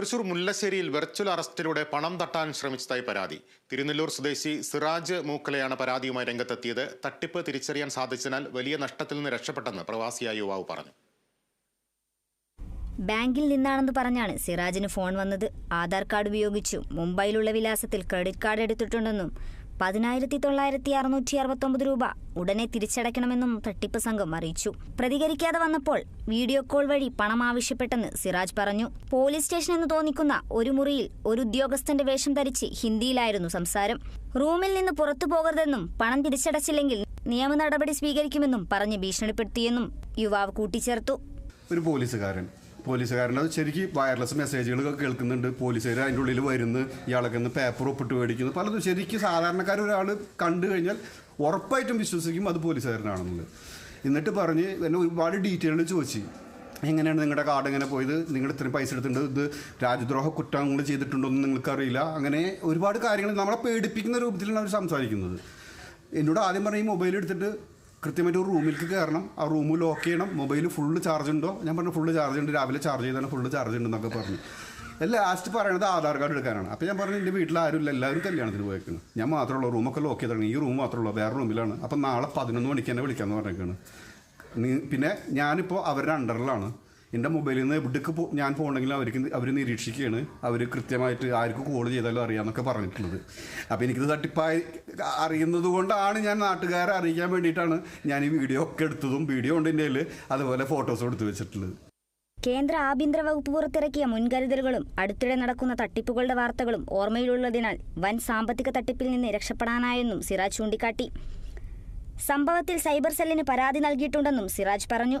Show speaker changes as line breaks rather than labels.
Thrissur മുല്ലശ്ശേരിയിൽ virtual അറസ്റ്റിലൂടെ പണം തട്ടാൻ ശ്രമിച്ചതായി പരാതി. തിരുനെല്ലൂർ സ്വദേശി സിറാജ് മൂക്കലയാണ് പരാതിയുമായി രംഗത്തെത്തിയത്. തട്ടിപ്പ് തിരിച്ചറിയാൻ സാധിച്ചതിനാൽ വലിയ നഷ്ടത്തിൽ നിന്ന് രക്ഷപ്പെട്ടെന്ന് പ്രവാസിയായ യുവാവ് പറഞ്ഞു.
ബാങ്കിൽ നിന്നാണെന്ന് പറഞ്ഞാണ് സിറാജിന് ഫോൺ വന്നത്. ആധാർ കാർഡ് ഉപയോഗിച്ചു. മുംബൈയിലുള്ള വിലാസത്തിൽ ക്രെഡിറ്റ് കാർഡ് എടുത്തിട്ടുണ്ടെന്നും പതിനായിരത്തി തൊള്ളായിരത്തി അറുന്നൂറ്റി അറുപത്തൊമ്പത് രൂപ ഉടനെ തിരിച്ചടയ്ക്കണമെന്നും തട്ടിപ്പ് സംഘം അറിയിച്ചു. പ്രതികരിക്കാതെ വന്നപ്പോൾ വീഡിയോ കോൾ വഴി പണം ആവശ്യപ്പെട്ടെന്ന് സിറാജ് പറഞ്ഞു. പോലീസ് സ്റ്റേഷൻ എന്ന് തോന്നിക്കുന്ന ഒരു മുറിയിൽ ഒരു ഉദ്യോഗസ്ഥന്റെ വേഷം ധരിച്ച് ഹിന്ദിയിലായിരുന്നു സംസാരം. റൂമിൽ നിന്ന് പുറത്തു പോകരുതെന്നും പണം തിരിച്ചടച്ചില്ലെങ്കിൽ നിയമ നടപടി സ്വീകരിക്കുമെന്നും പറഞ്ഞ് ഭീഷണിപ്പെടുത്തിയെന്നും യുവാവ് കൂട്ടിച്ചേർത്തു.
ഒരു പോലീസുകാരൻ പോലീസുകാരൻ അത് ശരിക്കും വയർലെസ് മെസ്സേജുകൾ കേൾക്കുന്നുണ്ട്. പോലീസുകാർ അതിന്റെ ഉള്ളിൽ വരുന്നു ഇയാളൊക്കെ ഒന്ന് പേപ്പർ ഒപ്പിട്ട് മേടിക്കുന്നു. പലതും ശരിക്കും സാധാരണക്കാർ ഒരാൾ കണ്ടു കഴിഞ്ഞാൽ ഉറപ്പായിട്ടും വിശ്വസിക്കും അത് പോലീസുകാരനാണെന്നുള്ളത്. എന്നിട്ട് പറഞ്ഞ് എന്നെ ഒരുപാട് ഡീറ്റെയിലുകൾ ചോദിച്ചു. എങ്ങനെയാണ് നിങ്ങളുടെ കാർഡ് എങ്ങനെ പോയത്? നിങ്ങൾ ഇത്രയും പൈസ എടുത്തിട്ടുണ്ട്. ഇത് രാജ്യദ്രോഹ കുറ്റങ്ങൾ ചെയ്തിട്ടുണ്ടോ എന്ന് നിങ്ങൾക്കറിയില്ല. അങ്ങനെ ഒരുപാട് കാര്യങ്ങൾ നമ്മളെ പേടിപ്പിക്കുന്ന രൂപത്തിലാണ് അവർ സംസാരിക്കുന്നത്. എന്നോട് ആദ്യം പറഞ്ഞ ഈ മൊബൈൽ എടുത്തിട്ട് കൃത്യമായിട്ട് ഒരു റൂമിലേക്ക് കയറണം. ആ റൂം ലോക്ക് ചെയ്യണം. മൊബൈൽ ഫുള്ള് ചാർജ് ഉണ്ടോ? ഞാൻ പറഞ്ഞു ഫുള്ള് ചാർജ് ഉണ്ട്. രാവിലെ ചാർജ് ചെയ്താണ്. ഫുള്ള് ചാർജ് ഉണ്ട് എന്നൊക്കെ പറഞ്ഞു. ലാസ്റ്റ് പറയണത് ആധാർ കാർഡ് എടുക്കാനാണ്. അപ്പോൾ ഞാൻ പറഞ്ഞു എന്റെ വീട്ടിൽ ആരും ഇല്ല. എല്ലാവരും കല്യാണത്തിന് പോയേക്കാണ് ഞാൻ മാത്രമുള്ള റൂമൊക്കെ ലോക്ക് ചെയ്താണ് ഈ റൂം മാത്രമുള്ള വേറെ റൂമിലാണ് അപ്പം നാളെ പതിനൊന്ന് മണിക്ക് തന്നെ വിളിക്കാമെന്ന് പറഞ്ഞേക്കാണ്. പിന്നെ ഞാനിപ്പോൾ അവരുടെ അണ്ടറിലാണ് എന്റെ മൊബൈലിൽ നിന്ന് എവിടേക്ക് ഞാൻ പോകണമെങ്കിലും അവർക്ക് അവർ നിരീക്ഷിക്കുകയാണ്. അവർ കൃത്യമായിട്ട് ആർക്ക് കോൾ ചെയ്താലും അറിയാം എന്നൊക്കെ പറഞ്ഞിട്ടുള്ളത്. അപ്പോൾ എനിക്കിത് തട്ടിപ്പായി അറിയുന്നത് കൊണ്ടാണ് ഞാൻ നാട്ടുകാരെ അറിയിക്കാൻ വേണ്ടിയിട്ടാണ് ഞാൻ ഈ വീഡിയോ ഒക്കെ എടുത്തതും വീഡിയോ ഉണ്ട് എന്റെ അതുപോലെ ഫോട്ടോസും എടുത്ത് വെച്ചിട്ടുള്ളത്.
കേന്ദ്ര ആഭ്യന്തര വകുപ്പ് പുറത്തിറക്കിയ മുൻകരുതലുകളും അടുത്തിടെ നടക്കുന്ന തട്ടിപ്പുകളുടെ വാർത്തകളും ഓർമ്മയിലുള്ളതിനാൽ വൻ സാമ്പത്തിക തട്ടിപ്പിൽ നിന്ന് രക്ഷപ്പെടാനായെന്നും സിറാജ് ചൂണ്ടിക്കാട്ടി. സംഭവത്തിൽ സൈബർ സെല്ലിന് പരാതി നൽകിയിട്ടുണ്ടെന്നും സിറാജ് പറഞ്ഞു.